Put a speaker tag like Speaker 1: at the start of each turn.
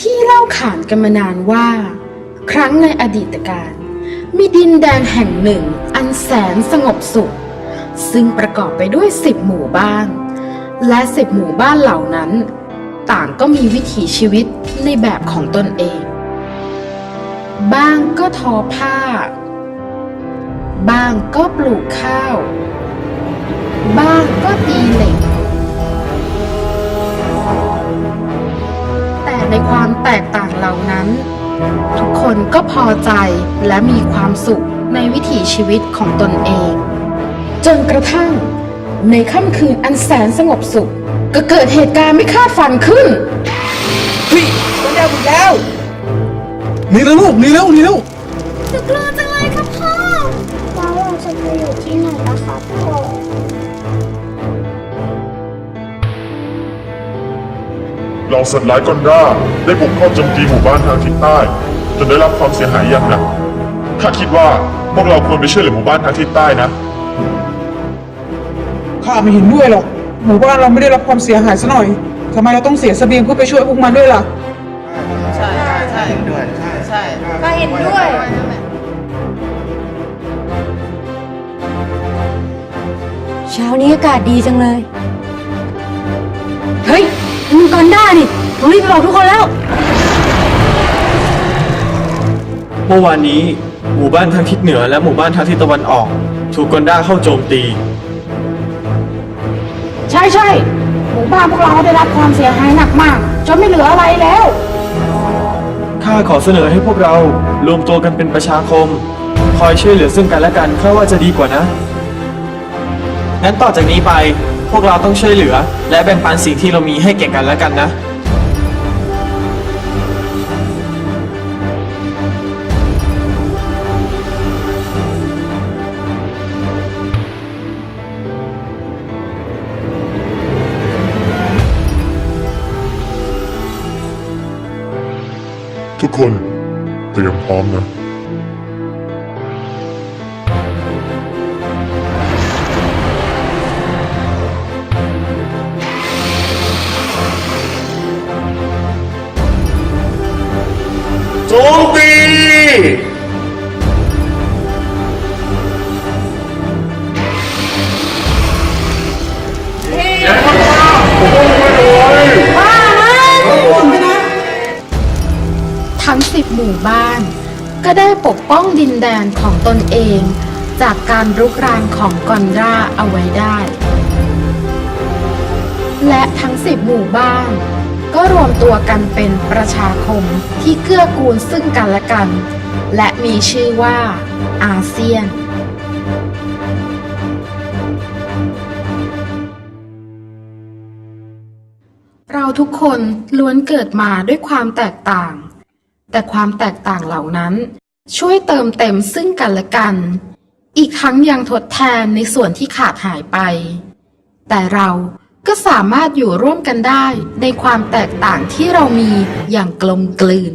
Speaker 1: ที่เล่าขานกันมานานว่า ครั้งในอดีตการ มีดินแดนแห่งหนึ่งอันแสนสงบสุข ซึ่งประกอบไปด้วยสิบหมู่บ้าน และสิบหมู่บ้านเหล่านั้น ต่างก็มีวิถีชีวิตในแบบของตนเอง บ้างก็ทอผ้า บ้างก็ปลูกข้าว นั้น ทุกคนก็พอใจและมีความสุขในวิถีชีวิตของตนเอง จนกระทั่ง ในค่ำคืนอันแสนสงบสุข ก็เกิดเหตุการณ์ไม่คาดฝันขึ้น
Speaker 2: เฮ้ยมันได้หมดแล้วหนีแล้วลูกหนีแล้วหนีแล้ว
Speaker 3: หนูกลัวจังเลยครับพ่อแล้วเราจะไปอยู่ที่ไหนล่ะครับพ่อ
Speaker 4: เหล่าสัตว์ร้ายกอนด้าได้บุกเข้าโจมตีหมู่บ้านทางทิศใต้ จนได้รับความเสียหายอย่างหนักข้าคิดว่าพวกเราควรไปช่วยเหลือหมู่บ้านทางทิศใต้นะ
Speaker 2: ข้าไม่เห็นด้วยหรอก หมู่บ้านเราไม่ได้รับความเสียหายซะหน่อยทำไมเราต้องเสียเสบียงเพื่อไปช่วยพวกมันด้วยล่ะ
Speaker 5: ใช่ใช่ใช่ด้วยใช่ใช่
Speaker 3: ก็เห็นด้วย
Speaker 6: เช้านี้อากาศดีจังเลยเฮ้ ยมังกรด้านี่ต้องรีบไปบอกทุกคนแล้ว
Speaker 7: เมื่อวานนี้ หมู่บ้านทางทิศเหนือและหมู่บ้านทางทิศตะวันออก ถูกกอนด้าเข้าโจมตี
Speaker 1: ใช่ใช่หมู่บ้านพวกเราได้รับความเสียหายหนักมาก จนไม่เหลืออะไรแล้ว
Speaker 7: ข้าขอเสนอให้พวกเรารวมตัวกันเป็นประชาคม คอยช่วยเหลือซึ่งกันและกันข้าว่าจะดีกว่านะ งั้นต่อจากนี้ไป พวกเราต้องช่วยเหลือ และแบ่งปันสิ่งที่เรามีให้แก่กันและกันนะ
Speaker 4: ทุกคนเตรียมพร้อมนะ โจมตี
Speaker 1: ทั้งสิบหมู่บ้าน ก็ได้ปกป้องดินแดนของตนเอง จากการรุกรานของกอนราเอาไว้ได้ และทั้งสิบหมู่บ้าน ก็รวมตัวกันเป็นประชาคมที่เกื้อกูลซึ่งกันและกัน และมีชื่อว่า อาเซียน เราทุกคนล้วนเกิดมาด้วยความแตกต่าง แต่ความแตกต่างเหล่านั้นช่วยเติมเต็มซึ่งกันและกัน อีกทั้งยังทดแทนในส่วนที่ขาดหายไป แต่เรา ก็สามารถอยู่ร่วมกันได้ในความแตกต่างที่เรามีอย่างกลมกลืน